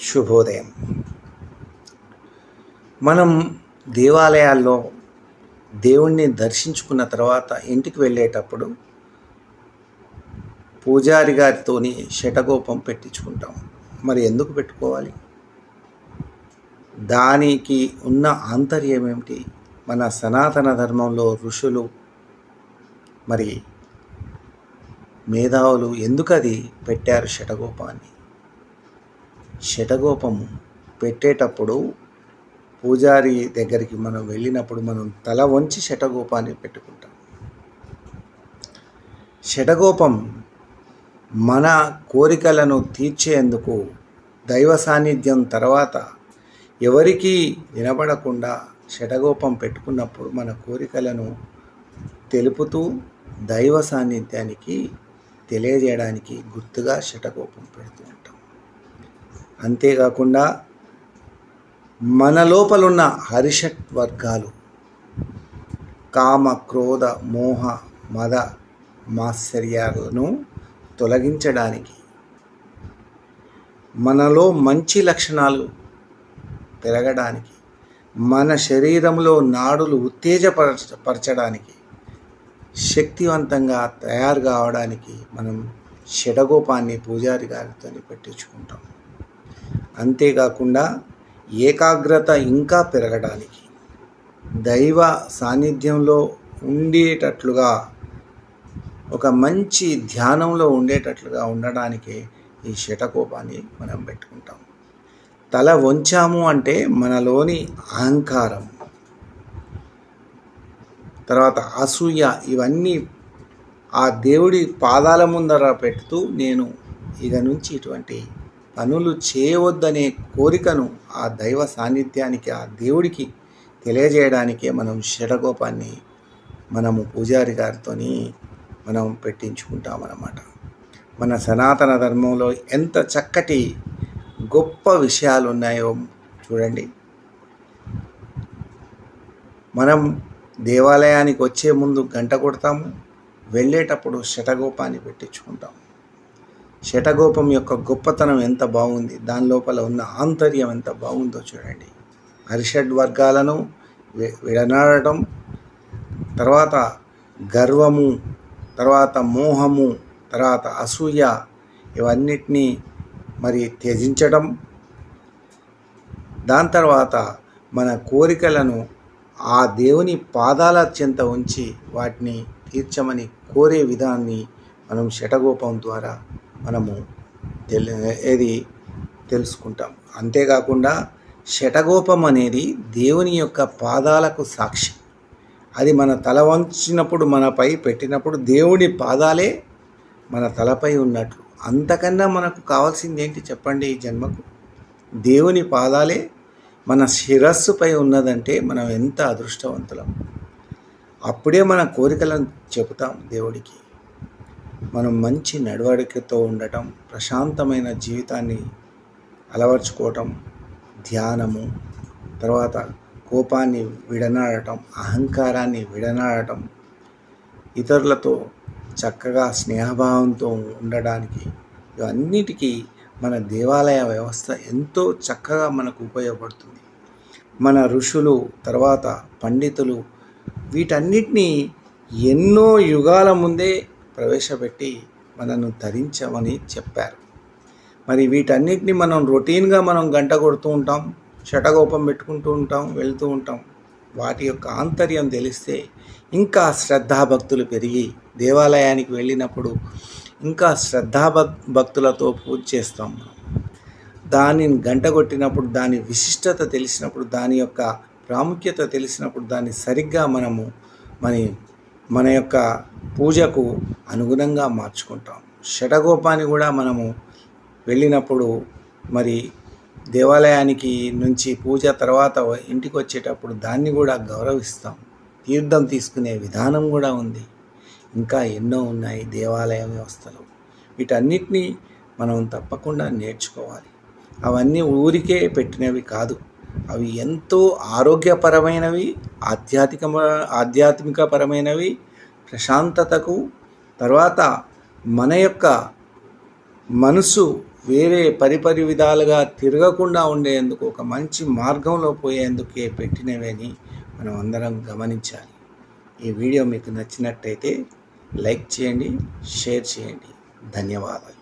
శుభోదయం. మనం దేవాలయాల్లో దేవుణ్ణి దర్శించుకున్న తర్వాత ఇంటికి వెళ్ళేటప్పుడు పూజారి గారితోని శటగోపం పెట్టించుకుంటాం. మరి ఎందుకు పెట్టుకోవాలి? దానికి ఉన్న ఆంతర్యం ఏమిటి? మన సనాతన ధర్మంలో ఋషులు మరి మేధావులు ఎందుకు అది పెట్టారు శటగోపాన్ని? శటగోపం పెట్టేటప్పుడు పూజారి దగ్గరికి మనం వెళ్ళినప్పుడు మనం తల వంచి శటగోపాన్ని పెట్టుకుంటాం. శటగోపం మన కోరికలను తీర్చేందుకు దైవ సాన్నిధ్యం తర్వాత ఎవరికీ వినబడకుండా శటగోపం పెట్టుకున్నప్పుడు మన కోరికలను తెలుపుతూ దైవ సాన్నిధ్యానికి తెలియజేయడానికి గుర్తుగా శటగోపం పెడుతూ ఉంటాం. అంతేకాకుండా మన లోపలున్న హరిషట్ వర్గాలు కామ క్రోధ మోహ మద మాత్సర్యాలను తొలగించడానికి మనలో మంచి లక్షణాలు పెరగడానికి మన శరీరంలో నాడులు ఉత్తేజపరచడానికి శక్తివంతంగా తయారు కావడానికి మనం షడగోపాన్ని పూజారి గారితో పెట్టించుకుంటాం. అంతేకాకుండా ఏకాగ్రత ఇంకా పెరగడానికి దైవ సాన్నిధ్యంలో ఉండేటట్లుగా ఒక మంచి ధ్యానంలో ఉండేటట్లుగా ఉండడానికి ఈ శటకోపాన్ని మనం పెట్టుకుంటాం. తల వంచాము అంటే మనలోని అహంకారం తర్వాత అసూయ ఇవన్నీ ఆ దేవుడి పాదాల ముందర పెడుతూ నేను ఇక నుంచి ఇటువంటి పనులు చేయవద్దనే కోరికను ఆ దైవ సాన్నిధ్యానికి ఆ దేవుడికి తెలియజేయడానికే మనం షడగోపాన్ని మనము పూజారి గారితో మనం పెట్టించుకుంటామన్నమాట. మన సనాతన ధర్మంలో ఎంత చక్కటి గొప్ప విషయాలు ఉన్నాయో చూడండి. మనం దేవాలయానికి వచ్చే ముందు గంట కొడతాము వెళ్ళేటప్పుడు శటగోపాన్ని పెట్టించుకుంటాము. శటగోపం యొక్క గొప్పతనం ఎంత బాగుంది దాని లోపల ఉన్న ఆంతర్యం ఎంత బాగుందో చూడండి. అరిషడ్ వర్గాలను విడనాడటం తర్వాత గర్వము తర్వాత మోహము తర్వాత అసూయ ఇవన్నిటినీ మరి త్యజించడం దాని తర్వాత మన కోరికలను ఆ దేవుని పాదాల చెంత ఉంచి వాటిని తీర్చమని కోరే విధాన్ని మనం శటగోపం ద్వారా మనము తెలి ఏది తెలుసుకుంటాం. అంతేకాకుండా శటగోపం అనేది దేవుని యొక్క పాదాలకు సాక్షి. అది మన తల వంచినప్పుడు మనపై పెట్టినప్పుడు దేవుని పాదాలే మన తలపై ఉన్నట్లు. అంతకన్నా మనకు కావాల్సింది ఏంటి చెప్పండి ఈ జన్మకు? దేవుని పాదాలే మన శిరస్సుపై ఉన్నదంటే మనం ఎంత అదృష్టవంతులం. అప్పుడే మన కోరికలను చెబుతాం దేవుడికి. మనం మంచి నడవడికతో ఉండటం ప్రశాంతమైన జీవితాన్ని అలవర్చుకోవటం ధ్యానము తర్వాత కోపాన్ని విడనాడటం అహంకారాన్ని విడనాడటం ఇతరులతో చక్కగా స్నేహభావంతో ఉండడానికి ఇవన్నిటికీ మన దేవాలయ వ్యవస్థ ఎంతో చక్కగా మనకు ఉపయోగపడుతుంది. మన ఋషులు తర్వాత పండితులు వీటన్నిటినీ ఎన్నో యుగాల ముందే ప్రవేశపెట్టి మనను ధరించమని చెప్పారు. మరి వీటన్నిటిని మనం రొటీన్గా మనం గంట కొడుతూ ఉంటాం షటగోపం పెట్టుకుంటూ ఉంటాం వెళ్తూ ఉంటాం. వాటి యొక్క ఆంతర్యం తెలిస్తే ఇంకా శ్రద్ధాభక్తులు పెరిగి దేవాలయానికి వెళ్ళినప్పుడు ఇంకా శ్రద్ధాభక్ భక్తులతో పూజ చేస్తాం మనం. దానిని గంట కొట్టినప్పుడు దాని విశిష్టత తెలిసినప్పుడు దాని యొక్క ప్రాముఖ్యత తెలిసినప్పుడు దాన్ని సరిగ్గా మనము మన మన యొక్క పూజకు అనుగుణంగా మార్చుకుంటాం. షటగోపాన్ని కూడా మనము వెళ్ళినప్పుడు మరి దేవాలయానికి నుంచి పూజ తర్వాత ఇంటికి వచ్చేటప్పుడు దాన్ని కూడా గౌరవిస్తాం. తీర్థం తీసుకునే విధానం కూడా ఉంది. ఇంకా ఎన్నో ఉన్నాయి దేవాలయ వ్యవస్థలు. వీటన్నిటినీ మనం తప్పకుండా నేర్చుకోవాలి. అవన్నీ ఊరికే పెట్టినవి కాదు. అవి ఎంతో ఆరోగ్యపరమైనవి ఆధ్యాత్మిక ఆధ్యాత్మికపరమైనవి ప్రశాంతతకు తర్వాత మన యొక్క మనసు వేరే పరిపరి విధాలుగా తిరగకుండా ఉండేందుకు ఒక మంచి మార్గంలో పోయేందుకే పెట్టినవని మనం అందరం గమనించాలి. ఈ వీడియో మీకు నచ్చినట్టయితే లైక్ చేయండి షేర్ చేయండి. ధన్యవాదాలు.